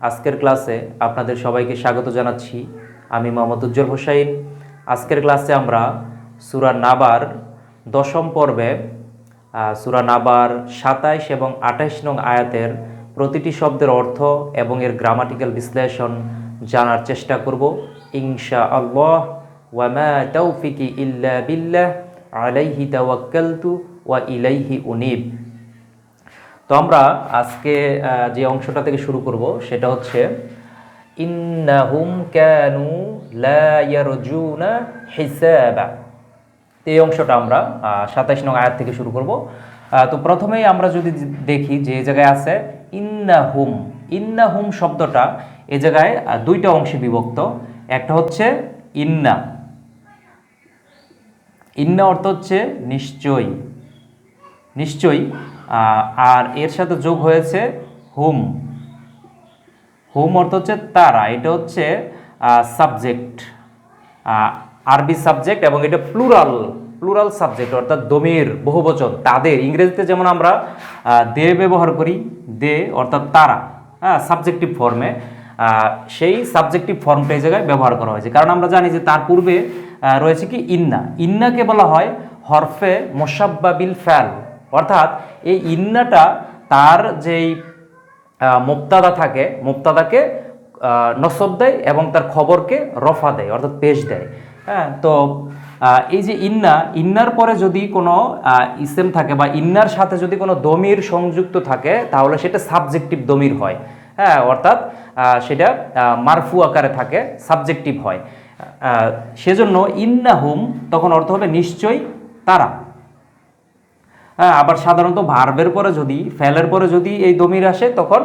আজকের ক্লাসে আপনাদের সবাইকে স্বাগত জানাচ্ছি। আমি মোহাম্মদ উজ্জ্বল হোসাইন। আজকের ক্লাসে আমরা সুরা নাবার দশম পর্বে সুরা নাবার সাতাইশ এবং আঠাইশ নং আয়াতের প্রতিটি শব্দের অর্থ এবং এর গ্রামাটিক্যাল বিশ্লেষণ জানার চেষ্টা করব। ইনশা আল্লাহ ওয়ামা তৌফিকি ইল্লা বিল্লাহ, আলাইহি তাওয়াক্কালতু ওয়া ইলাইহি উনিব। তো আমরা আজকে যে অংশটা থেকে শুরু করব সেটা হচ্ছে, ইন্নাহুম কানু লা ইয়ারজুনা হিসাবা। এই অংশটা আমরা সাতাইশ নং আয়াত থেকে শুরু করব। তো প্রথমেই আমরা যদি দেখি যে জায়গায় আছে, ইন্নাহুম। ইন্নাহুম শব্দটা এ জায়গায় দুইটা অংশে বিভক্ত। একটা হচ্ছে, ইন্না। ইন্না অর্থ হচ্ছে, নিশ্চয়ই। নিশ্চয়ই? আর এর সাথে যোগ হয়েছে হুম। হুম অর্থ হচ্ছে তারা, এটা হচ্ছে সাবজেক্ট আরবি সাবজেক্ট এবং এটা প্লুরাল প্লুরাল সাবজেক্ট অর্থাৎ দমির, বহুবচন, তাদের। ইংরেজিতে যেমন আমরা দে ব্যবহার করি, দে অর্থাৎ তারা হ্যাঁ সাবজেক্টিভ ফর্মে সেই সাবজেক্টিভ ফর্মটা এই জায়গায় ব্যবহার করা হয়েছে। কারণ আমরা জানি যে তার পূর্বে রয়েছে কি, ইন্না। ইন্নাকে বলা হয় হরফে মোসাব্বাবিল ফ্যাল অর্থাৎ এই ইন্নাটা তার যেই মুক্তাদা থাকে, মুক্তাদাকে নসব দেয় এবং তার খবরকে রফা দেয়, অর্থাৎ পেশ দেয়। হ্যাঁ তো এই যে ইন্না, ইন্নার পরে যদি কোনো ইসেম থাকে বা ইন্নার সাথে যদি কোনো দমির সংযুক্ত থাকে, তাহলে সেটা সাবজেক্টিভ দমির হয়। হ্যাঁ অর্থাৎ সেটা মারফু আকারে থাকে, সাবজেক্টিভ হয়। সেজন্য ইন্নাহুম তখন অর্থ হবে নিশ্চয়ই তারা। হ্যাঁ আবার সাধারণত ভার্বের পরে যদি ফেলের পরে যদি এই দমির আসে, তখন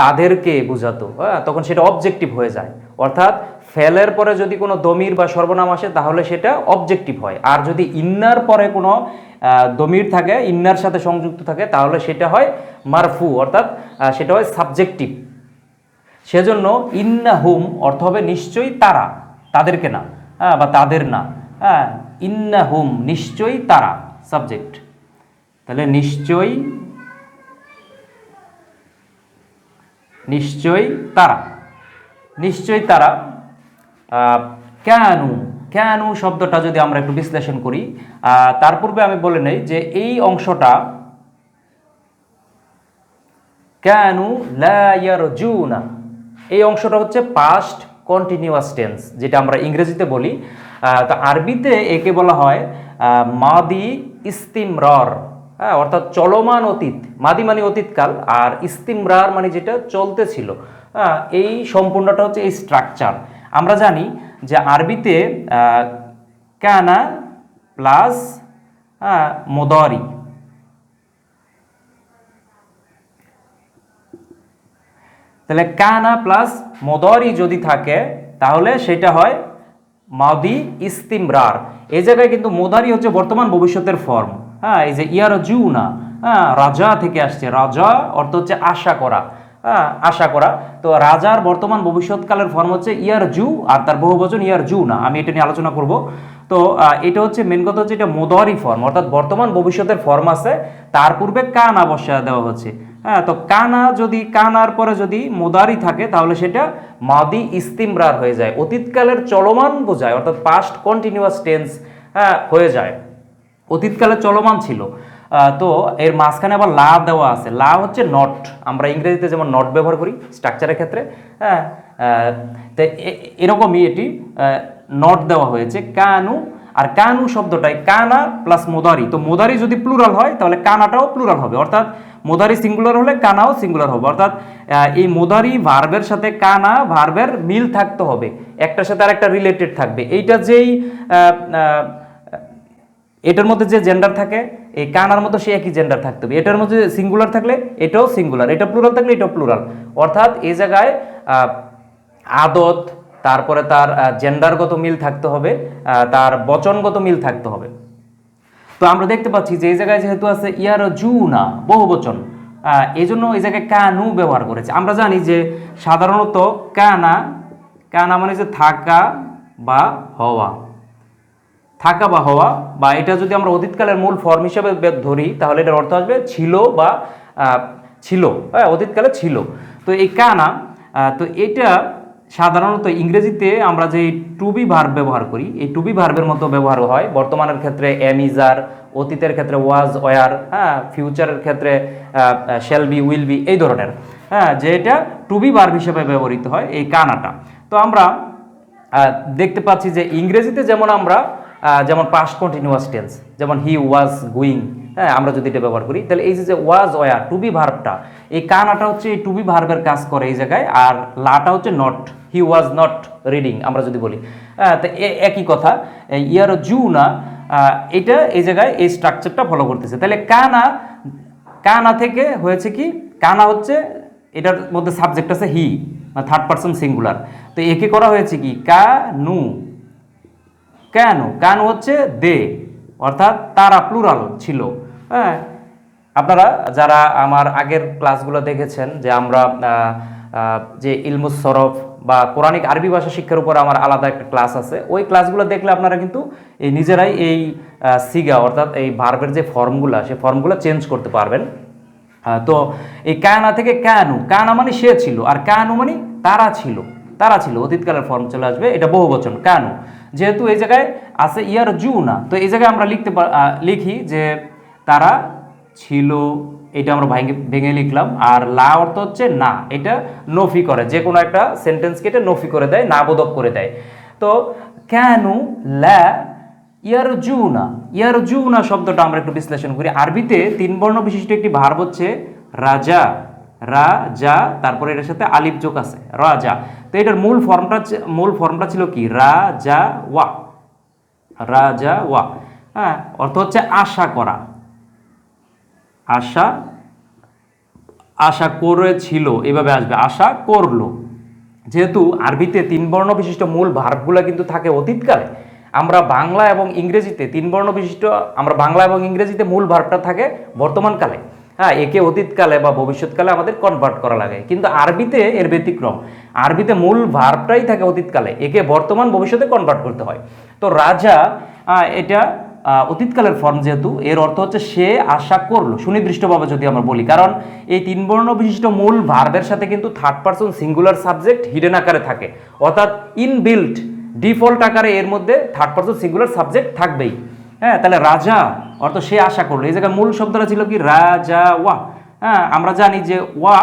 তাদেরকে বোঝাতো হ্যাঁ তখন সেটা অবজেক্টিভ হয়ে যায়। অর্থাৎ ফেলের পরে যদি কোনো দমির বা সর্বনাম আসে, তাহলে সেটা অবজেক্টিভ হয়। আর যদি ইন্নার পরে কোনো দমির থাকে ইন্নার সাথে সংযুক্ত থাকে, তাহলে সেটা হয় মারফু, অর্থাৎ সেটা হয় সাবজেক্টিভ সেজন্য ইন্নাহুম অর্থ হবে নিশ্চয়ই তারা, তাদেরকে না হ্যাঁ বা তাদের না হ্যাঁ ইন্নাহুম নিশ্চয়ই তারা সাবজেক্ট তাহলে নিশ্চয়ই নিশ্চয়ই তারা নিশ্চয়ই তারা কেন কেন শব্দটা যদি আমরা একটু বিশ্লেষণ করি তার পূর্বে আমি বলে নেই যে এই অংশটা কেন লায়ারজুনা এই অংশটা হচ্ছে পাস্ট কন্টিনিউয়াস টেন্স যেটা আমরা ইংরেজিতে বলি। তো আরবিতে একে বলা হয় মাদি ইস্তিমরর। হ্যাঁ অর্থাৎ চলমান অতীত মাদি মানে অতীতকাল আর ইস্তিমরার মানে যেটা চলতেছিল। হ্যাঁ এই সম্পূর্ণটা হচ্ছে এই স্ট্রাকচার আমরা জানি যে আরবিতে কানা প্লাস হ্যাঁ মোদারি। তাহলে কানা প্লাস মদরি যদি থাকে, তাহলে সেটা হয় মাদি ইস্তিমরার। এই জায়গায় কিন্তু মোদারি হচ্ছে বর্তমান ভবিষ্যতের ফর্ম হ্যাঁ এই যে ইয়ার জুনা হ্যাঁ রাজা থেকে আসছে। রাজা অর্থ হচ্ছে আশা করা। হ্যাঁ আশা করা। তো রাজার বর্তমান ভবিষ্যৎকালের ফর্ম হচ্ছে ইয়ার জু আর তার বহু বচন ইয়ার জু না আমি এটা নিয়ে আলোচনা করব। তো এটা হচ্ছে মেন কথা হচ্ছে এটা মোদারি ফর্ম অর্থাৎ বর্তমান ভবিষ্যতের ফর্ম আছে। তার পূর্বে কান বসা দেওয়া হচ্ছে। হ্যাঁ তো কানা যদি, কানার পরে যদি মোদারি থাকে, তাহলে সেটা মাদি ইস্তিমরার হয়ে যায়। অতীতকালের চলমান বোঝায়, অর্থাৎ পাস্ট কন্টিনিউয়াস টেন্স হ্যাঁ হয়ে যায়। অতীতকালে চলমান ছিল। তো এর মাঝখানে আবার লা দেওয়া আছে। লা হচ্ছে নট আমরা ইংরেজিতে যেমন নট ব্যবহার করি স্ট্রাকচারের ক্ষেত্রে হ্যাঁ তো এরকমই এটি নট দেওয়া হয়েছে। কানু, আর কানু শব্দটাই, কানা প্লাস মোদারি। তো মোদারি যদি প্লুরাল হয়, তাহলে কানাটাও প্লুরাল হবে। অর্থাৎ মোদারি সিঙ্গুলার হলে কানাও সিঙ্গুলার হবে। অর্থাৎ এই মোদারি ভার্বের সাথে কানা ভার্বের মিল থাকতে হবে। একটার সাথে আর একটা রিলেটেড থাকবে। এইটা যেই এটার মধ্যে যে জেন্ডার থাকে, এই কানার মধ্যে সে একই জেন্ডার থাকতে হবে। এটার মধ্যে সিঙ্গুলার থাকলে এটাও সিঙ্গুলার এটা প্লুরাল থাকলে এটাও প্লুরাল অর্থাৎ এই জায়গায় আদত, তারপরে তার জেন্ডারগত মিল থাকতে হবে তার বচনগত মিল থাকতে হবে। তো আমরা দেখতে পাচ্ছি যে এই জায়গায় যেহেতু আছে ইয়ার জু না বহু বচন এই জন্য এই জায়গায় কানু ব্যবহার করেছে। আমরা জানি যে সাধারণত কানা কানা মানে যে থাকা বা হওয়া। থাকা বা হওয়া, বা এটা যদি আমরা অতীতকালের মূল ফর্ম হিসেবে ধরি, তাহলে এটার অর্থ আসবে ছিল বা ছিল। হ্যাঁ অতীতকালে ছিল। তো এই কানা তো এটা সাধারণত ইংরেজিতে আমরা যে টুবি ভার্ব ব্যবহার করি, এই টুবি ভার্বের মতো ব্যবহার হয়। বর্তমানের ক্ষেত্রে এম এমিজার অতীতের ক্ষেত্রে ওয়াজ ওয়ার হ্যাঁ ফিউচারের ক্ষেত্রে শ্যাল বি উইল বি এই ধরনের। হ্যাঁ যে এটা টুবি ভার্ব হিসেবে ব্যবহৃত হয় এই কানাটা। তো আমরা দেখতে পাচ্ছি যে ইংরেজিতে যেমন আমরা যেমন পাস্ট কন্টিনিউয়াস টেন্স যেমন হি ওয়াজ গুইং হ্যাঁ আমরা যদি এটা ব্যবহার করি তাহলে এই যে ওয়াজ ওয়া টু বি ভার্বটা এই কানাটা হচ্ছে এই টু বি ভার্বের কাজ করে এই জায়গায় আর লাটা হচ্ছে not he was not reading আমরা যদি বলি। আহ, তো একই কথা ইয়ার জু না এটা এই জায়গায় এই স্ট্রাকচারটা ফলো করতেছে। তাহলে কানা কানা থেকে হয়েছে কি কানা হচ্ছে এটার মধ্যে সাবজেক্ট আছে হি থার্ড পার্সন সিঙ্গুলার তো একে করা হয়েছে কি কা নু কেন? কান হচ্ছে দে? অর্থাৎ তারা প্লুরাল ছিল। হ্যাঁ? আপনারা যারা আমার আগের ক্লাসগুলো দেখেছেন যে আমরা যে ইলমুস সরফ বা কোরআনিক আরবি ভাষা শিক্ষার উপর আমার আলাদা একটা ক্লাস আছে, ওই ক্লাসগুলো দেখলে আপনারা কিন্তু এই নিজেরাই এই সিগা, অর্থাৎ এই ভার্বের যে ফর্মগুলো সেই ফর্মগুলো চেঞ্জ করতে পারবেন। তো এই কানা থেকে কানু, কানা মানে সে ছিল, আর কানু মানে তারা ছিল। তারা ছিল, অতীতকালের ফর্ম চলে আসবে, এটা বহু বচন কানু। যেহেতু এই জায়গায় আছে ইয়ার জু না তো এই জায়গায় আমরা লিখতে লিখি যে তারা ছিল, এটা আমরা ভেঙে ভেঙে লিখলাম, আর লা অর্থ হচ্ছে না, এটা নফি করে, যে কোনো একটা সেন্টেন্সকে এটা নফি করে দেয়, না বোধক করে দেয়। তো কেন লা ইয়ারজুনা ইয়ারজুনা শব্দটা আমরা একটু বিশ্লেষণ করি। আরবিতে তিন বর্ণ বিশিষ্ট একটি ভার্ব হচ্ছে রাজা। রাজা তারপরে এটার সাথে আলিফ যোগ আছে রাজা তো এটার মূল ফর্মটা মূল ফর্মটা ছিল কি? রাজা ওয়া। রাজা ওয়া। হ্যাঁ অর্থ হচ্ছে আশা করা। আশা আশা করেছিল, এভাবে আসবে। আশা করল। যেহেতু আরবিতে তিন বর্ণ বিশিষ্ট মূল ভার্বগুলো কিন্তু থাকে অতীতকালে, আমরা বাংলা এবং ইংরেজিতে তিন বর্ণ বিশিষ্ট, আমরা বাংলা এবং ইংরেজিতে মূল ভার্বটা থাকে বর্তমানকালে। হ্যাঁ একে অতীতকালে বা ভবিষ্যৎকালে আমাদের কনভার্ট করা লাগে। কিন্তু আরবিতে এর ব্যতিক্রম। আরবিতে মূল ভার্বটাই থাকে অতীতকালে। একে বর্তমান ভবিষ্যতে কনভার্ট করতে হয়। তো রাজা এটা অতীতকালের ফর্ম যেহেতু, এর অর্থ হচ্ছে সে আশা করল। সুনির্দিষ্টভাবে যদি আমরা বলি। কারণ এই তিন বর্ণ বিশিষ্ট মূল ভার্বের সাথে কিন্তু third person singular subject hidden আকারে থাকে। অর্থাৎ ইনবিল্ট ডিফল্ট আকারে এর মধ্যে থার্ড পার্সন সিঙ্গুলার সাবজেক্ট থাকবেই। হ্যাঁ তাহলে রাজা, অর্থ সে আশা করল। এই জায়গায় মূল শব্দটা ছিল কি? রাজা ওয়া। হ্যাঁ আমরা জানি যে ওয়া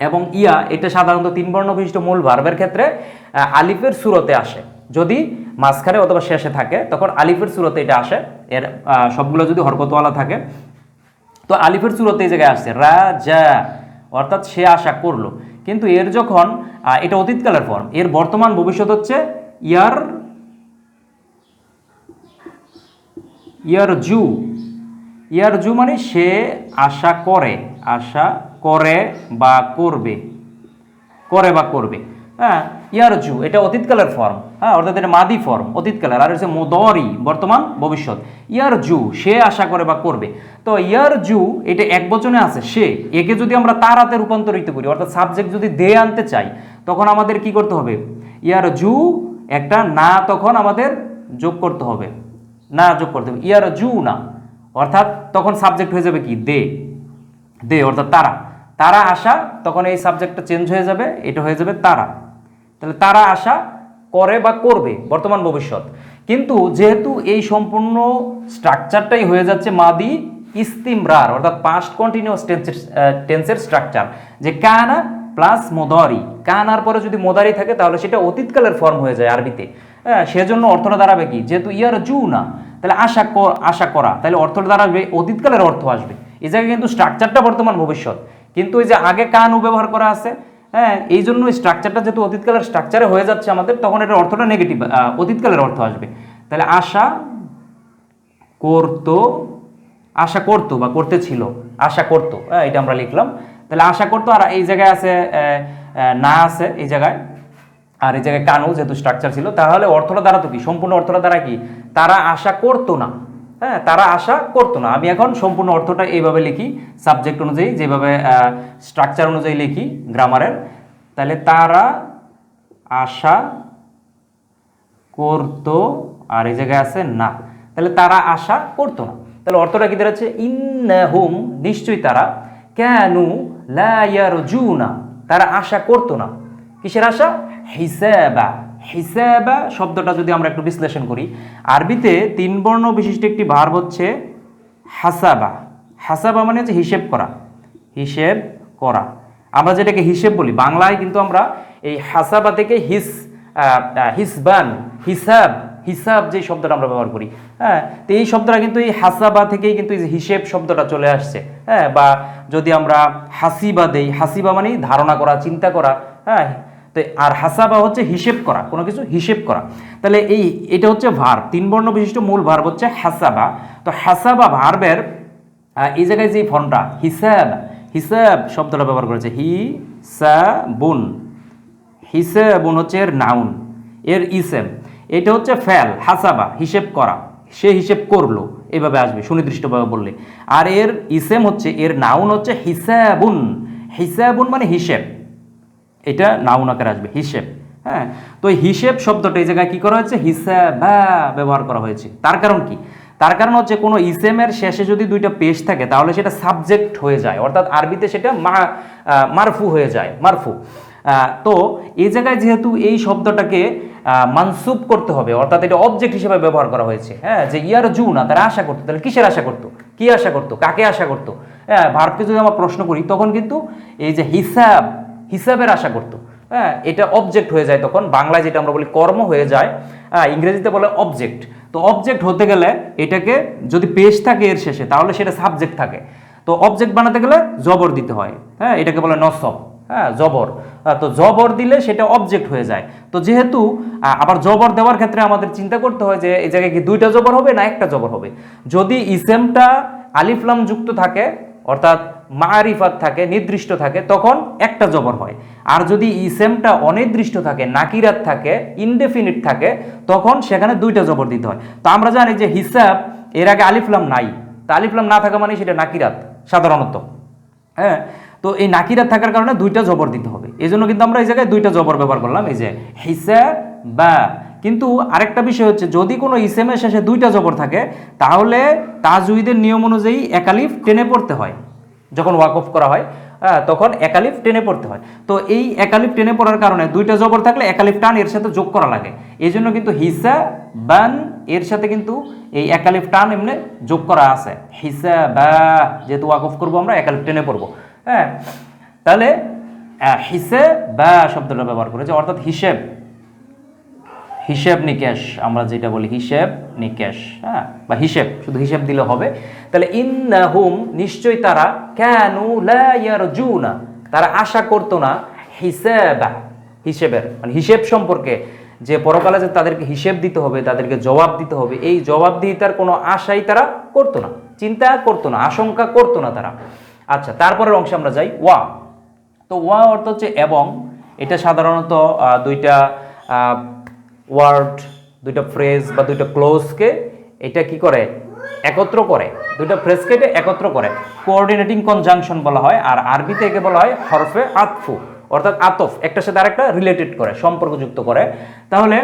এবং ইয়া, এটা সাধারণত তিন বর্ণ বিশিষ্ট মূল ভার্বের ক্ষেত্রে আলিফের সুরতে আসে। যদি মাঝখানে অথবা শেষে থাকে, তখন আলিফের সুরতে এটা আসে। এর সবগুলো যদি হরকতওয়ালা থাকে। তো আলিফের সুরতে এই জায়গায় আসছে, রাজা, অর্থাৎ সে আশা করল। কিন্তু এর যখন এটা অতীতকালের ফর্ম এর বর্তমান ভবিষ্যৎ হচ্ছে ইয়ার ইয়ার জু ইয়ার জু মানে সে আশা করে আশা করে বা করবে। করে বা করবে। হ্যাঁ ইয়ারজু, এটা অতীতকালের ফর্ম হ্যাঁ অর্থাৎ এটা মাদি ফর্ম অতীতকালের। আর হচ্ছে মোদরি, বর্তমান, ভবিষ্যৎ। ইয়ারজু, সে আশা করে বা করবে। তো ইয়ারজু, এটা এক বচনে আছে, সে, একে যদি আমরা তার হাতে রূপান্তরিত করি, অর্থাৎ সাবজেক্ট যদি দে আনতে চাই, তখন আমাদের কি করতে হবে? ইয়ারজু, একটা না তখন আমাদের যোগ করতে হবে। না যোগ করতে হবে। ইয়ারজু না অর্থাৎ তখন সাবজেক্ট হয়ে যাবে কি? দে। দে অর্থাৎ তারা। তারা আসা, তখন এই সাবজেক্টটা চেঞ্জ হয়ে যাবে, এটা হয়ে যাবে তারা। তাহলে তারা আশা করে বা করবে, বর্তমান ভবিষ্যৎ। কিন্তু যেহেতু এই সম্পূর্ণ স্ট্রাকচারটাই হয়ে যাচ্ছে মাদি ইস্তিমরার, অর্থাৎ পাস্ট কন্টিনিউয়াস টেন্সের টেন্সের স্ট্রাকচার যে কানা প্লাস মোদারি। কানার পরে যদি মোদারি থাকে, তাহলে সেটা অতীতকালের ফর্ম হয়ে যায় আরবিতে। সেজন্য অর্থটা দাঁড়াবে কি? যেহেতু ইয়ার জু না, তাহলে আশা আশা করা, তাহলে অর্থটা দাঁড়াবে, অতীতকালের অর্থ আসবে। এই জায়গায় কিন্তু স্ট্রাকচারটা বর্তমান ভবিষ্যৎ। কিন্তু এই যে আগে কানু ব্যবহার করা আছে হ্যাঁ এই জন্য স্ট্রাকচারটা যেহেতু অতীতকালের স্ট্রাকচারে হয়ে যাচ্ছে আমাদের, তখন এটার অর্থটা নেগেটিভ অতীতকালের অর্থ আসবে। তাহলে আশা করতো আশা করতো বা করতে ছিল, আশা করতো হ্যাঁ এটা আমরা লিখলাম। তাহলে আশা করতো, আর এই জায়গায় আছে না আছে, এই জায়গায়। আর এই জায়গায় কানু যেহেতু স্ট্রাকচার ছিল, তাহলে অর্থটা দাঁড়াতো কি? সম্পূর্ণ অর্থটা দাঁড়া কি? তারা আশা করতো না। হ্যাঁ তারা আশা করতো না। আমি এখন সম্পূর্ণ অর্থটা এইভাবে লিখি সাবজেক্ট অনুযায়ী যেভাবে স্ট্রাকচার অনুযায়ী লিখি গ্রামারের তাহলে তারা আশা করতো, আর এই জায়গায় আছে না। তাহলে তারা আশা করতো না। তাহলে অর্থটা কি দাঁড়াচ্ছে? ইন্নাহুম, নিশ্চয়ই তারা কেন লায়ারজুনা তারা আশা করতো না। কিসের আশা? হিসাবা হিসাবা শব্দটা যদি আমরা একটু বিশ্লেষণ করি, আরবিতে তিন বর্ণ বিশিষ্ট একটি ভার্ব হচ্ছে হাসাবা। হাসাবা মানে হচ্ছে হিসেব করা হিসেব করা। আমরা যেটাকে হিসেব বলি, বাংলায় কিন্তু আমরা এই হাসাবা থেকে হিস হিসবান, হিসাব হিসাব যে শব্দটা আমরা ব্যবহার করি হ্যাঁ তো এই শব্দটা কিন্তু এই হাসাবা থেকেই কিন্তু হিসেব শব্দটা চলে আসছে হ্যাঁ বা যদি আমরা হাসিবা দেই, হাসিবা মানে ধারণা করা, চিন্তা করা হ্যাঁ তো আর হাসাবা হচ্ছে হিসেব করা, কোনো কিছু হিসেব করা। তাহলে এই, এটা হচ্ছে ভার্ব তিন বর্ণ বিশিষ্ট মূল ভার্ব হচ্ছে হাসাবা। তো হাসাবা ভার্বের এই জায়গায় যে ফর্মটা হিসাব হিসাব শব্দটা ব্যবহার করেছে হি সা বুন হিসাবুন হচ্ছে এর নাউন এর ইসেম এটা হচ্ছে ফ্যাল হাসাবা, হিসেব করা। সে হিসেব করল, এভাবে আসবে, সুনির্দিষ্টভাবে বললে। আর এর ইসেম হচ্ছে, এর নাউন হচ্ছে হিসাবুন। হিসাবুন মানে হিসেব। এটা নাউন আকারে আসবে হিসেব হ্যাঁ? তো হিসেব শব্দটা এই জায়গায় কি করা হয়েছে? হিসাবা ব্যবহার করা হয়েছে। তার কারণ কি? তার কারণ হচ্ছে কোনো ইসেমের শেষে যদি দুইটা পেশ থাকে তাহলে সেটা সাবজেক্ট হয়ে যায়। অর্থাৎ আরবিতে সেটা মা মারফু হয়ে যায় মারফু। তো এই জায়গায় যেহেতু এই শব্দটাকে আহ, মানসুব করতে হবে অর্থাৎ এটা অবজেক্ট হিসেবে ব্যবহার করা হয়েছে হ্যাঁ যে ইয়ার জু না তারা আশা করতো। তাহলে কিসের আশা করতো? কি আশা করতো? কাকে আশা করতো? হ্যাঁ ভারতকে যদি আমরা প্রশ্ন করি তখন কিন্তু এই যে হিসাব হিসাবের আশা করতো। হ্যাঁ এটা অবজেক্ট হয়ে যায় তখন। বাংলায় যেটা আমরা বলি কর্ম হয়ে যায় হ্যাঁ ইংরেজিতে বলে অবজেক্ট তো অবজেক্ট হতে গেলে এটাকে যদি পেশ থাকে এর শেষে, তাহলে সেটা সাবজেক্ট থাকে। তো অবজেক্ট বানাতে গেলে জবর দিতে হয়। হ্যাঁ এটাকে বলে নসব। হ্যাঁ জবর। তো জবর দিলে সেটা অবজেক্ট হয়ে যায়। তো যেহেতু আবার জবর দেওয়ার ক্ষেত্রে আমাদের চিন্তা করতে হয় যে, এই জায়গায় কি দুইটা জবর হবে না একটা জবর হবে? যদি ইসেমটা আলিফলাম যুক্ত থাকে অর্থাৎ মারিফাত থাকে, নির্দিষ্ট থাকে, তখন একটা জবর হয়। আর যদি ইসেমটা অনির্দিষ্ট থাকে, নাকিরাত থাকে ইনডেফিনিট থাকে, তখন সেখানে দুইটা জবর দিতে হয়। তো আমরা জানি যে হিসাব এর আগে আলিফলাম নাই। তা আলিফলাম না থাকা মানে সেটা নাকিরাত, সাধারণত। হ্যাঁ? তো এই নাকিরাত থাকার কারণে দুইটা জবর দিতে হবে। এই জন্য কিন্তু আমরা এই জায়গায় দুইটা জবর ব্যবহার করলাম। এই যে হিসা বা কিন্তু আরেকটা বিষয় হচ্ছে যদি কোনো ইসেমের শেষে দুইটা জবর থাকে তাহলে তাজউইদের নিয়ম অনুযায়ী একালিফ টেনে পড়তে হয়। যখন ওয়াক অফ করা হয় হ্যাঁ, তখন একালিফ টেনে পড়তে হয়। তো এই একালিফ টেনে পড়ার কারণে দুইটা জবর থাকলে একালিফ টান এর সাথে যোগ করা লাগে। এই জন্য কিন্তু হিসা বান এর সাথে কিন্তু এই একালিফ টান এমনি যোগ করা আছে। হিসা বা যেহেতু ওয়াক অফ করব আমরা একালিফ টেনে পড়ব। হ্যাঁ তাহলে হিসে বা শব্দটা ব্যবহার করেছে অর্থাৎ হিসেব। হিসেব নিকেশ, আমরা যেটা বলি হিসেব নিকেশ হ্যাঁ? বা হিসেব, শুধু হিসেব দিলে হবে। তাহলে ইন্নাহুম, নিশ্চয়ই তারা কেন না তারা আশা করতো না হিসেবা, হিসেবের মানে হিসেব সম্পর্কে। যে পরকালে যে তাদেরকে হিসেব দিতে হবে, তাদেরকে জবাব দিতে হবে, এই জবাবদিহিতার কোনো আশাই তারা করতো না, চিন্তা করতো না, আশঙ্কা করতো না তারা। আচ্ছা তারপরের অংশে আমরা যাই, ওয়া। তো ওয়া অর্থ হচ্ছে এবং, এটা সাধারণত দুইটা ওয়ার্ড দুইটা ফ্রেজ বা দুইটা ক্লোজকে এটা কি করে? একত্র করে। দুইটা ফ্রেজকে এটা একত্র করে। কোঅর্ডিনেটিং কনজাংশন বলা হয়, আর আরবিতে একে বলা হয় হরফে আতফু, অর্থাৎ আতফ একটার সাথে আরেকটা রিলেটেড করে, সম্পর্কযুক্ত করে। তাহলে,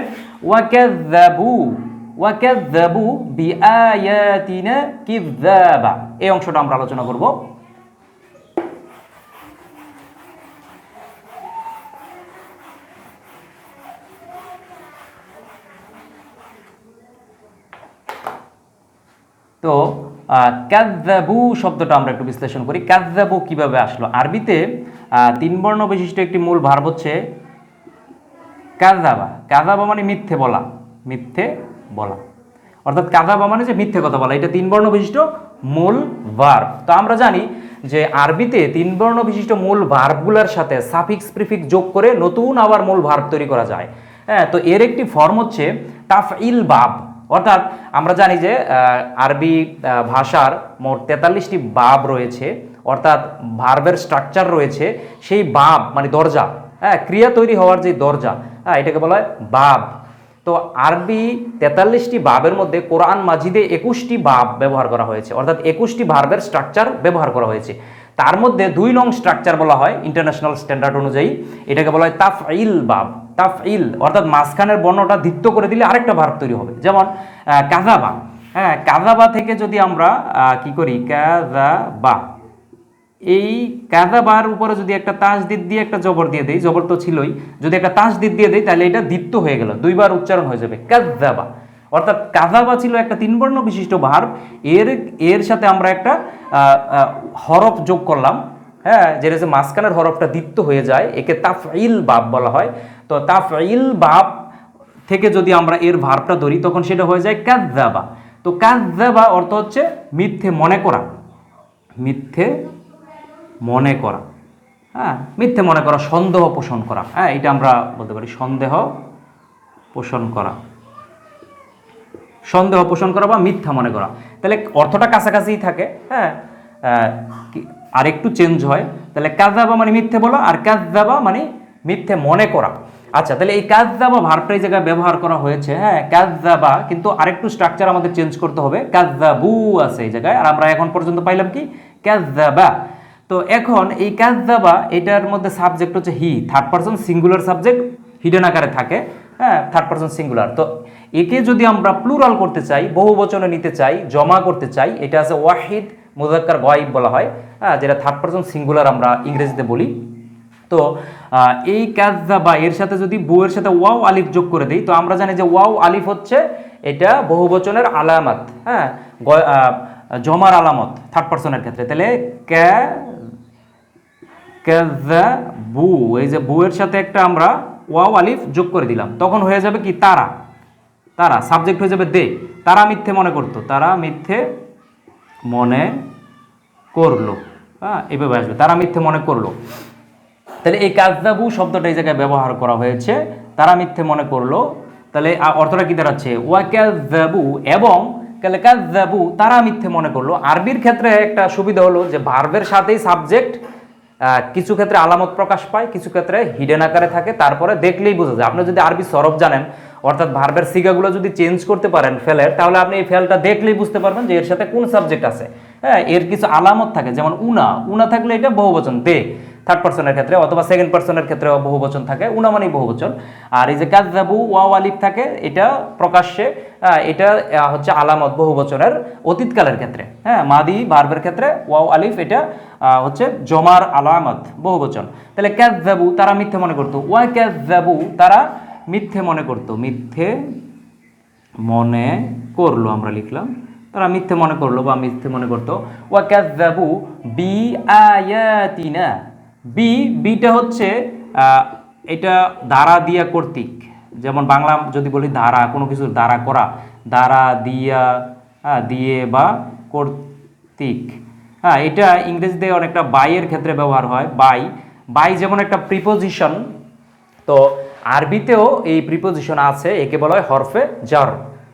ওয়াকাযাবু ওয়াকাযাবু বিআয়াতিনা কিযাবা এই অংশটা আমরা আলোচনা করব। তো ক্যাজাবু শব্দটা আমরা একটু বিশ্লেষণ করি। ক্যাজাবু কীভাবে আসলো? আরবিতে তিন বর্ণ বিশিষ্ট একটি মূল ভার্ব হচ্ছে কাজাবা কাজাবা মানে মিথ্যে বলা। মিথ্যে বলা। অর্থাৎ কাজাবা মানে যে মিথ্যে কথা বলা। এটা তিন বর্ণ বিশিষ্ট মূল ভার্ব। তো আমরা জানি যে আরবিতে তিন বর্ণ বিশিষ্ট মূল ভার্বগুলোর সাথে সাফিক্স প্রিফিক্স যোগ করে নতুন আবার মূল ভার্ব তৈরি করা যায়। হ্যাঁ তো এর একটি ফর্ম হচ্ছে তাফইল বাব। অর্থাৎ আমরা জানি যে আরবি ভাষার মোট তেতাল্লিশটি বাব রয়েছে, অর্থাৎ ভার্বের স্ট্রাকচার রয়েছে, সেই বাব মানে দরজা হ্যাঁ ক্রিয়া তৈরি হওয়ার যে দরজা হ্যাঁ এটাকে বলা হয় বাব। তো আরবি তেতাল্লিশটি বাবের মধ্যে কোরআন মাজিদে একুশটি বাব ব্যবহার করা হয়েছে, অর্থাৎ একুশটি ভার্বের স্ট্রাকচার ব্যবহার করা হয়েছে। তার মধ্যে দুই নং স্ট্রাকচার বলা হয় ইন্টারন্যাশনাল স্ট্যান্ডার্ড অনুযায়ী। এটাকে বলা হয় তাফইল বাব। তাফ ইল অর্থাৎ মাঝখানের বর্ণটা দ্বিত্ব করে দিলে আরেকটা ভার্ব তৈরি হবে। যেমন কাজাবা হ্যাঁ কাজাবা থেকে যদি আমরা কি করি? কাজাবা এই কাজাবার উপরে যদি একটা তাস তাসদিদ দিয়ে একটা জবর দিয়ে দেই, জবর তো ছিলই। যদি একটা তাস তাসদিদ দিয়ে দেই, তাহলে এটা দ্বিত্ব হয়ে গেল। দুইবার উচ্চারণ হয়ে যাবে। কাজাবা অর্থাৎ কাজাবা ছিল একটা তিন বর্ণ বিশিষ্ট ভার্ব। এর এর সাথে আমরা একটা হরফ যোগ করলাম। হ্যাঁ যেটা যে মাঝখানের হরফটা দ্বিত্ব হয়ে যায়, একে তাফইল বাব বলা হয়। তো তাফইল বাব থেকে যদি আমরা এর ভার্বটা ধরি, তখন সেটা হয়ে যায় কাজাবা। তো কাজাবা অর্থ হচ্ছে মিথ্যে মনে করা। মিথ্যে মনে করা। হ্যাঁ মিথ্যে মনে করা, সন্দেহ পোষণ করা। হ্যাঁ এটা আমরা বলতে পারি সন্দেহ পোষণ করা। সন্দেহ পোষণ করা বা মিথ্যা মনে করা। তাহলে অর্থটা কাছাকাছিই থাকে হ্যাঁ? আর একটু চেঞ্জ হয়। তাহলে কাজাবা মানে মিথ্যে বলা আর কাজাবা মানে মিথ্যে মনে করা। আচ্ছা তাহলে এই কাজাবা ভার্বটা এই জায়গায় ব্যবহার করা হয়েছে হ্যাঁ? কাজাবা কিন্তু আরেকটু স্ট্রাকচার আমাদের চেঞ্জ করতে হবে। কাজাবু আছে এই জায়গায়, আর আমরা এখন পর্যন্ত পাইলাম কি? কাজাবা তো এখন এই কাজাবা এটার মধ্যে সাবজেক্ট হচ্ছে he third person singular subject hidden আকারে থাকে হ্যাঁ? থার্ড পার্সন সিঙ্গুলার তো একে যদি আমরা প্লুরাল করতে চাই, বহু বচনে নিতে চাই, জমা করতে চাই, এটা আছে ওয়াহিদ মুজাক্কার গয়েব বলা হয় হ্যাঁ যেটা থার্ড পার্সন সিঙ্গুলার আমরা ইংরেজিতে বলি। তো এই কাজা বা এর সাথে যদি বউয়ের সাথে ওয়াও আলিফ যোগ করে দিই, তো আমরা জানি যে ওয়াও আলিফ হচ্ছে এটা বহুবচনের আলামত হ্যাঁ জমার আলামত থার্ড পার্সনের ক্ষেত্রে। তাহলে ক্যা বু এই যে বুয়ের সাথে একটা আমরা ওয়াও আলিফ যোগ করে দিলাম, তখন হয়ে যাবে কি তারা। তারা সাবজেক্ট হয়ে যাবে দে। তারা মিথ্যে মনে করতো, তারা মিথ্যে মনে করল। হ্যাঁ এভাবে আসবে, তারা মিথ্যে মনে করল। তাহলে এই কাজদাবু শব্দটা এই জায়গায় ব্যবহার করা হয়েছে, তারা মিথ্যে মনে করল। তাহলে অর্থটা কি দাঁড়াচ্ছে? ওয়াকাজাবু এবং কাজাবু তারা মিথ্যে মনে করল। আরবির ক্ষেত্রে একটা সুবিধা হলো যে ভার্বের সাথেই সাবজেক্ট কিছু ক্ষেত্রে আলামত প্রকাশ পায়, কিছু ক্ষেত্রে হিডেন আকারে থাকে, তারপরে দেখলেই বোঝা যায়। আপনি যদি আরবি সরব জানেন অর্থাৎ ভার্বের সিগাগুলো যদি চেঞ্জ করতে পারেন ফেলের তাহলে আপনি এই ফেলটা দেখলেই বুঝতে পারবেন যে এর সাথে কোন সাবজেক্ট আছে। হ্যাঁ এর কিছু আলামত থাকে, যেমন উনা উনা থাকলে এটা বহুবচন, দে। থার্ড পার্সনের ক্ষেত্রে অথবা সেকেন্ড পার্সনের ক্ষেত্রে বহু বচন থাকে উনা মানেই বহু বচন আর এই যে কাজাবু ওয়াও আলিফ থাকে, এটা প্রকাশ্যে এটা হচ্ছে আলামত বহু বচনের অতীতকালের ক্ষেত্রে। হ্যাঁ মাদি ভার্বের ক্ষেত্রে ওয়াও আলিফ এটা হচ্ছে জমার আলামত বহু বচন তাহলে কাজাবু তারা মিথ্যে মনে করতো। ওয়া কাজাবু তারা মিথ্যে মনে করতো, মিথ্যে মনে করল আমরা লিখলাম। তারা মিথ্যে মনে করল বা মিথ্যে মনে করতো। ওয়া কাযাবু বি আয়াতিনা বি, বিটা হচ্ছে এটা দ্বারা দিয়া কর্তৃক। যেমন বাংলা যদি বলি দ্বারা, কোনো কিছু দ্বারা করা, দ্বারা দিয়া হ্যাঁ দিয়ে বা কর্তৃক। হ্যাঁ এটা ইংরেজিতে অনেকটা বাইয়ের ক্ষেত্রে ব্যবহার হয় বাই বাই যেমন একটা প্রিপোজিশন তো আরবিতেও এই প্রিপোজিশন আছে, একে বলা হয় হরফে জার।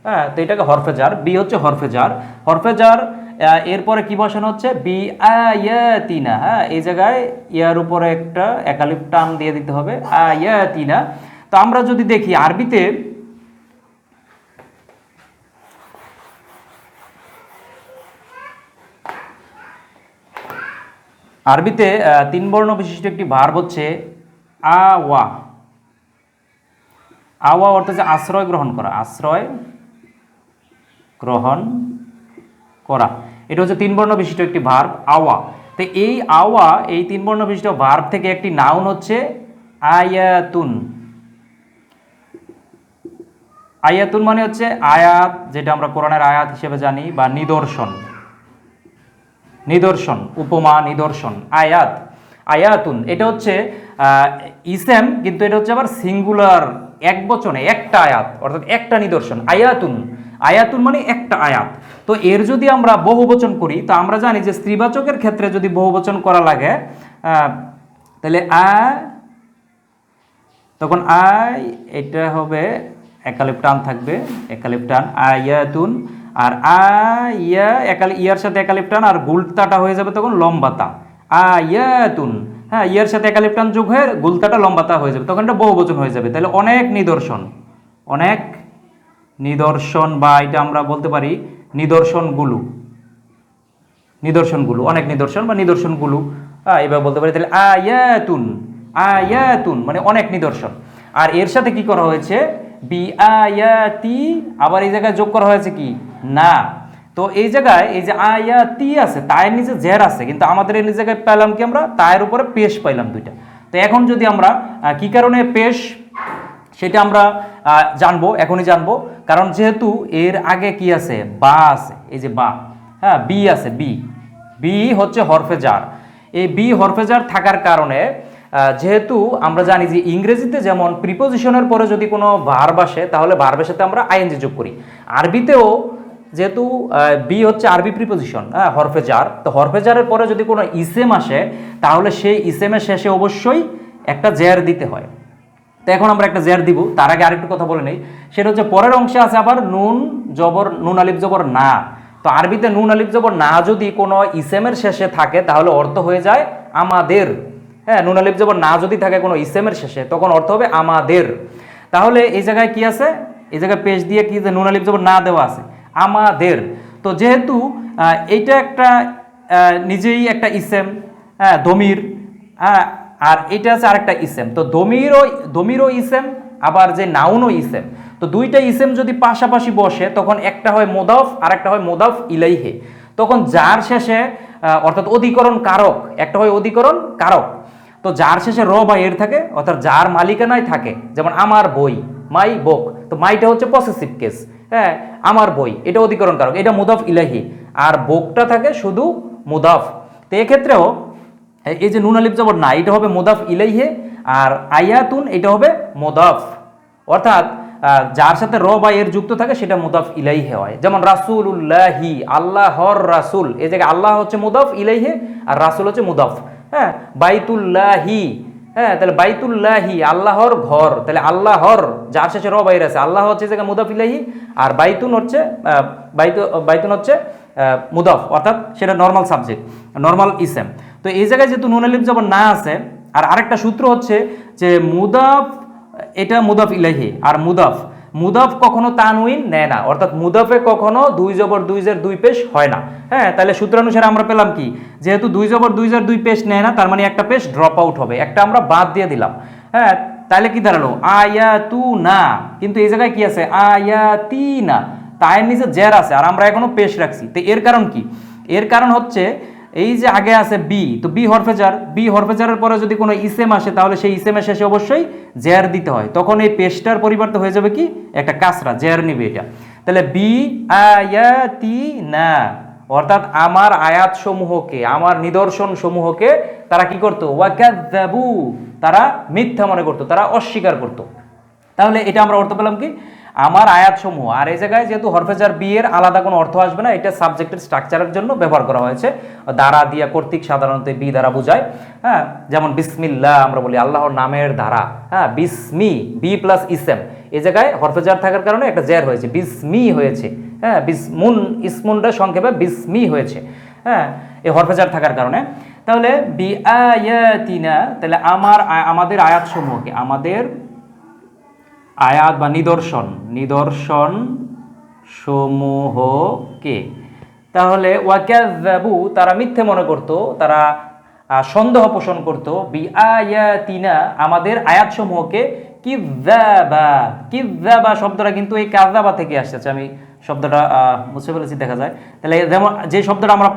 হ্যাঁ তো এটাকে হরফে জার, বি হচ্ছে হরফে জার। হরফে জার এরপরে কি বসানো হচ্ছে? বি আয়াতিনা হ্যাঁ এই জায়গায় ইয়ার উপরে একটা একালিপ টান দিয়ে দিতে হবে, আয়াতিনা। তো আমরা যদি দেখি আরবিতে আরবিতে তিন বর্ণ বিশিষ্ট একটি ভার্ব হচ্ছে আওয়া। আওয়া অর্থ হচ্ছে আশ্রয় গ্রহণ করা, আশ্রয় গ্রহণ করা। এটা হচ্ছে তিন বর্ণ বিশিষ্ট একটি ভার্ব আওয়া। তো এই আওয়া, এই তিন বর্ণ বিশিষ্ট ভার্ব থেকে একটি নাউন হচ্ছে আয়াতুন। আয়াতুন মানে হচ্ছে আয়াত, যেটা আমরা কোরআনের আয়াত হিসেবে জানি, বা নিদর্শন। নিদর্শন, উপমা, নিদর্শন, আয়াত। আয়াতুন, এটা হচ্ছে ইসেম, কিন্তু এটা হচ্ছে আবার সিঙ্গুলার এক বচনে একটা আয়াত, অর্থাৎ একটা নিদর্শন, আয়াতুন। আয়াতুন মানে একটা আয়াত। তো এর যদি আমরা বহুবচন করি, তো আমরা জানি যে স্ত্রীবাচকের ক্ষেত্রে যদি বহুবচন করা লাগে তাহলে আ, তখন আয় এটা হবে একালিপ টান থাকবে একালিপ টান আয়াতুন, আর আয়া, একালি, ইয়ার সাথে একালিপ টান আর গুলতাটা হয়ে যাবে তখন লম্বাতা আয়াতুন। হ্যাঁ ইয়ের সাথে একালিপ্টান যোগ হয়ে গুলতাটা লম্বাতা হয়ে যাবে, তখন এটা বহু বচন হয়ে যাবে। তাহলে অনেক নিদর্শন অনেক নিদর্শন বা এটা আমরা বলতে পারি নিদর্শনগুলো নিদর্শনগুলো, অনেক নিদর্শন বা নিদর্শনগুলো এবার বলতে পারি তাহলে আয়াতুন আয়াতুন মানে অনেক নিদর্শন। আর এর সাথে কি করা হয়েছে? বি আয়াতি, আবার এই জায়গায় যোগ করা হয়েছে কি? না। তো এই জায়গায় এই যে আয়াতি আছে, তায়ের নিচে জের আছে, কিন্তু আমাদের এই জায়গায় পেলাম কি আমরা? তায়ের উপরে পেশ পাইলাম দুইটা। তো এখন যদি আমরা কি কারণে পেশ? সেটা আমরা জানব, এখনই জানব। কারণ যেহেতু এর আগে কি আছে? বা আছে। এই যে বা। হ্যাঁ বি আছে, বি। বি হচ্ছে হরফেজার এই বি হরফেজার থাকার কারণে যেহেতু আমরা জানি যে ইংরেজিতে যেমন প্রিপোজিশনের পরে যদি কোনো ভার্ব আসে, তাহলে ভার্বের সাথে আমরা আইএনজি যোগ করি। আরবিতেও যেহেতু বি হচ্ছে আরবি প্রিপোজিশন হ্যাঁ হরফেজার। তো হরফেজারের পরে যদি কোনো ইসেম আসে, তাহলে সেই ইসেমের শেষে অবশ্যই একটা জের দিতে হয়। তো এখন আমরা একটা জের দিব, তার আগে আরেকটু কথা বলে নেই। সেটা হচ্ছে পরের অংশে আছে আবার নুন জবর, নুন আলিফ জবর না। তো আরবিতে নুন আলিফ জবর না যদি কোনো ইসেমের শেষে থাকে, তাহলে অর্থ হয়ে যায় আমাদের। হ্যাঁ নুন আলিফ জবর না যদি থাকে কোনো ইসেমের শেষে, তখন অর্থ হবে আমাদের। তাহলে এই জায়গায় কি আছে? এই জায়গায় পেজ দিয়ে কি যে নুন আলিফ জবর না দেওয়া আছে? আমাদের। তো যেহেতু এইটা একটা নিজেই একটা ইসেম হ্যাঁ দমির হ্যাঁ আর এটা আছে আরেকটা ইসেম। তো দমিরও দমিরও ইসেম, আবার যে নাউনও ইসেম। তো দুইটা ইসেম যদি পাশাপাশি বসে, তখন একটা হয় মোদাফ আর একটা হয় মোদাফ ইলাইহে। তখন যার শেষে অর্থাৎ অধিকরণ কারক, একটা হয় অধিকরণ কারক। তো যার শেষে র বা এর থাকে, অর্থাৎ যার মালিকানায় থাকে, যেমন আমার বই, মাই বোক, তো মাইটা হচ্ছে পসেসিভ কেস হ্যাঁ আমার বই, এটা অধিকরণ কারক, এটা মুদাফ ইলাহি। আর বোকটা থাকে শুধু মুদাফ। তো এক্ষেত্রেও, এই- যে নুন আলিফ জবর না, এটা হবে মুদাফ ইলাইহে, আর আয়াতুন এটা হবে মুদাফ। অর্থাৎ যার সাথে র বা এর যুক্ত থাকে, সেটা মুদাফ ইলাইহে হয়। যেমন রাসুল্লাহি আল্লাহর রাসুল। এই জায়গায় আল্লাহ হচ্ছে মুদাফ ইলাইহে, আর রাসুল হচ্ছে মুদাফ। হ্যাঁ বাইতুল্লাহি হ্যাঁ তাহলে বাইতুল্লাহি, আল্লাহর ঘর। তাহলে আল্লাহর, যার শেষে র বাইরে আছে, আল্লাহ হচ্ছে এই মুদাফিল্লাহি আর বাইতুন হচ্ছে বাইতু, বাইতুন হচ্ছে মুদাফ, অর্থাৎ সেটা নর্মাল সাবজেক্ট নর্মাল ইসেম তো এই জায়গায় যেহেতু নুন আলিফ যখন না আছে, আর আরেকটা সূত্র হচ্ছে যে মুদাফ, এটা মুদাফ ইলাহি আর মুদাফ মুদাফ কখনো তানউইন নেয় না। অর্থাৎ মুদাফে কখনো দুই জবর দুই জের দুই পেশ হয় না। হ্যাঁ তাহলে সূত্রানুসারে আমরা পেলাম কি? যেহেতু দুই জবর দুই জের দুই পেশ নেয় না, তার মানে একটা পেশ ড্রপ আউট হবে। একটা আমরা বাদ দিয়ে দিলাম। হ্যাঁ তাহলে কি দাঁড়াল? আয়াতু না কিন্তু এই জায়গায় কি আছে? আয়াতি না তায়ের নিচে জের আছে, আর আমরা এখনও পেশ রাখছি। তো এর কারণ কি? এর কারণ হচ্ছে এই যে আগে আছে বি তো বি হরফেজার বি হরফেজারের পরে যদি কোনো ইসেম আসে, তাহলে সেই ইসেমের শেষে অবশ্যই জেয়ার দিতে হয়। তখন এই পেশটার পরিবর্তে হয়ে যাবে কি? একটা কাসরা, জেয়ার নিবে এটা। তাহলে বি আয়াতি না, অর্থাৎ আমার আয়াত সমূহকে আমার নিদর্শন সমূহকে তারা কি করতো? ওয়াকাদ্দাবু তারা মিথ্যা মনে করতো, তারা অস্বীকার করতো। তাহলে এটা আমরা অর্থ পেলাম কি? আমার আয়াত সমূহ আর এই জায়গায় যেহেতু হরফেজার বি এর আলাদা কোনো অর্থ আসবে না, এটা সাবজেক্টের স্ট্রাকচারের জন্য ব্যবহার করা হয়েছে। দ্বারা দিয়া কর্তৃক সাধারণত বি দ্বারা বোঝায়। হ্যাঁ যেমন বিসমিল্লাহ আমরা বলি আল্লাহর নামের ধারা হ্যাঁ বিসমি, বি প্লাস ইসেম এই জায়গায় হরফেজার থাকার কারণে একটা জের হয়েছে, বিসমি হয়েছে। হ্যাঁ বিসমুন, ইসমুনটা সংক্ষেপে বিসমি হয়েছে। হ্যাঁ এই হরফেজার থাকার কারণে। তাহলে বি আয়াতিনা, তাহলে আমার আমাদের আয়াত সমূহকে আমাদের আয়াত বা নিদর্শন নিদর্শন সমূহকে তাহলে ওয়াকাযাবু তারা মিথ্যে মনে করত, তারা সন্দেহ পোষণ করত বি আয়াতিনা আমাদের আয়াত সমূহকে কিযাবা কিযাবা শব্দটা কিন্তু এই কাযাবা থেকে আসছে আমি শব্দটা মুছে ফেলেছি, দেখা যায়। তাহলে যেমন, যে শব্দটা আমরা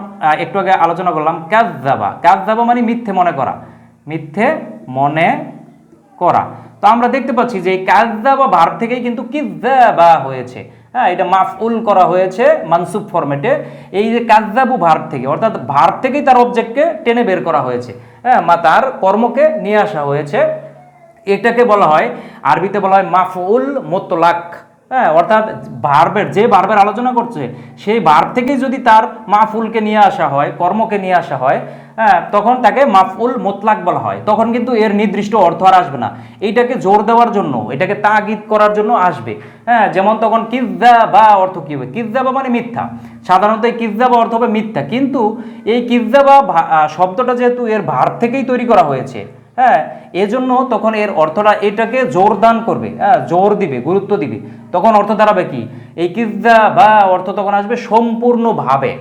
একটু আগে আলোচনা করলাম কাযাবা কাযাবা মানে মিথ্যে মনে করা। মিথ্যে মনে করা। তো আমরা দেখতে পাচ্ছি যে কাজদা বা ভার্ব থেকেই কিন্তু কিযাবা হয়েছে। হ্যাঁ এটা মাফউল করা হয়েছে মানসুব ফরম্যাটে এই যে কাজদাবু ভার্ব থেকে, অর্থাৎ ভার্ব থেকেই তার অবজেক্টকে টেনে বের করা হয়েছে। হ্যাঁ মা তার কর্মকে নিয়ে আসা হয়েছে। এটাকে বলা হয়, আরবিতে বলা হয় মাফউল মোতলাক। হ্যাঁ অর্থাৎ বার্বের যে বার্বের আলোচনা করছে, সেই ভার্ব থেকেই যদি তার মাফুলকে নিয়ে আসা হয়, কর্মকে নিয়ে আসা হয় হ্যাঁ তখন তাকে মাফুল মোতলাক বলা হয়। তখন কিন্তু এর নির্দিষ্ট অর্থ আর আসবে না। এইটাকে জোর দেওয়ার জন্য, এটাকে তাগিদ করার জন্য আসবে। হ্যাঁ যেমন তখন কিজ্জা বা অর্থ কী হবে? কিজ্জা বা মানে মিথ্যা। সাধারণত এই কিজ্জা বা অর্থ হবে মিথ্যা। কিন্তু এই কিজ্জা বা শব্দটা যেহেতু এর ভার থেকেই তৈরি করা হয়েছে হ্যাঁ এজন্য তখন এর অর্থটা এটাকে জোর দান করবে হ্যাঁ জোর দিবে, গুরুত্ব দিবে। তখন অর্থ দাঁড়াবে কি? এই কিজ্জা বা অর্থ তখন আসবে সম্পূর্ণভাবে।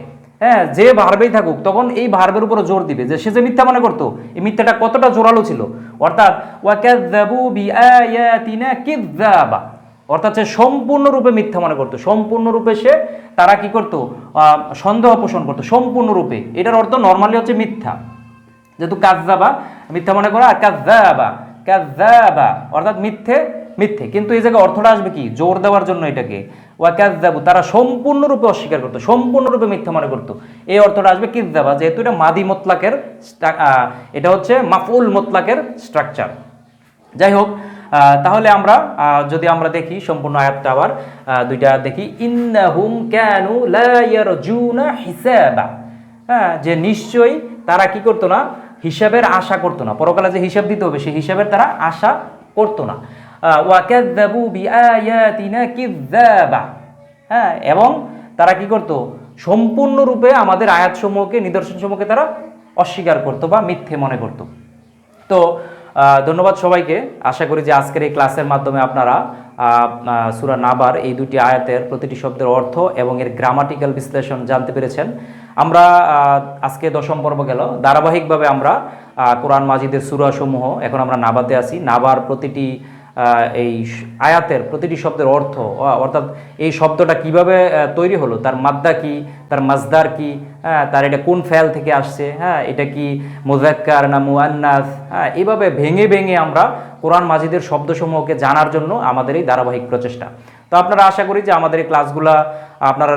হ্যাঁ যে ভার্বেই থাকুক, তখন এই ভার্বের উপরে জোর দিবে। যে সে যে মিথ্যা মনে করতো, এই মিথ্যাটা কতটা জোরালো ছিল। অর্থাৎ, ওয়াকাযযাবু বিআয়াতিনা কিযযাবা। অর্থাৎ সে সম্পূর্ণরূপে মিথ্যা মনে করতো। সম্পূর্ণরূপে সে, তারা কি করতো? সন্দেহ পোষণ করতো, সম্পূর্ণরূপে। এটার অর্থ নর্মালি হচ্ছে মিথ্যা। যেহেতু কাজ্জাবা মিথ্যা মনে করা, আর কাজ্জাবা কাজ্জাবা অর্থাৎ মিথ্যে মিথ্যে। কিন্তু এই জায়গায় অর্থটা আসবে কি? জোর দেওয়ার জন্য এটাকে। ওয়া কাজ্জাবু তারা সম্পূর্ণরূপে অস্বীকার করতো, সম্পূর্ণরূপে মিথ্যা মনে করতো। এই অর্থটা আসবে কিজ্জাবা যেহেতু এটা মাদি মোতলাকের এটা হচ্ছে মাফুল মোতলাকের স্ট্রাকচার। যাই হোক তাহলে আমরা যদি আমরা দেখি সম্পূর্ণ আয়াতটা আবার দুইটা দেখি। ইন্নাহুম কানু লা ইয়ারজুনা হিসাবা। হ্যাঁ যে নিশ্চয়ই তারা কি করতো না? হিসাবের আশা করতো না। পরকালে যে হিসাব দিতে হবে, সেই হিসাবের তারা আশা করতো না। হ্যাঁ এবং তারা কি করতো? সম্পূর্ণরূপে আমাদের আয়াতসমূহকে, নিদর্শনসমূহকে তারা অস্বীকার করতো বা মিথ্যে মনে করতো। তো ধন্যবাদ সবাইকে। আশা করি যে আজকের এই ক্লাসের মাধ্যমে আপনারা সুরা নাবার এই দুটি আয়াতের প্রতিটি শব্দের অর্থ এবং এর গ্রামাটিক্যাল বিশ্লেষণ জানতে পেরেছেন। আমরা আজকে দশম পর্ব গেল। ধারাবাহিকভাবে আমরা কোরআন মাজিদের সুরাসমূহ এখন আমরা নাবাতে আসি নাবার প্রতিটি এই আয়াতের প্রতিটি শব্দের অর্থ অর্থাৎ এই শব্দটা কীভাবে তৈরি হলো? তার মাদ্দা কি? তার মাজদার কি? হ্যাঁ তার এটা কোন ফেল থেকে আসছে? হ্যাঁ এটা কি মোজাক্কার না মুয়ান্নাস হ্যাঁ এইভাবে ভেঙে ভেঙে আমরা কোরআন মাজিদের শব্দসমূহকে জানার জন্য আমাদের এই ধারাবাহিক প্রচেষ্টা। তো আপনারা আশা করি যে আমাদের এই ক্লাসগুলা আপনার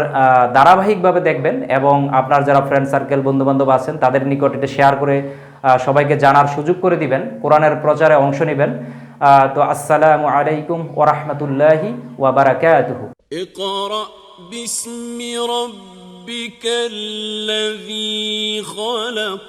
ধারাবাহিকভাবে দেখবেন এবং আপনার যারা ফ্রেন্ড সার্কেল বন্ধুবান্ধব আছেন, তাদের নিকট এটা শেয়ার করে সবাইকে জানার সুযোগ করে দিবেন। কোরআনের প্রচারে অংশ নেবেন। তো আসসালামু আলাইকুম ওরহমতুল্লাহি ওয়াবারাকাতুহু اقرأ باسم ربك الذي خلق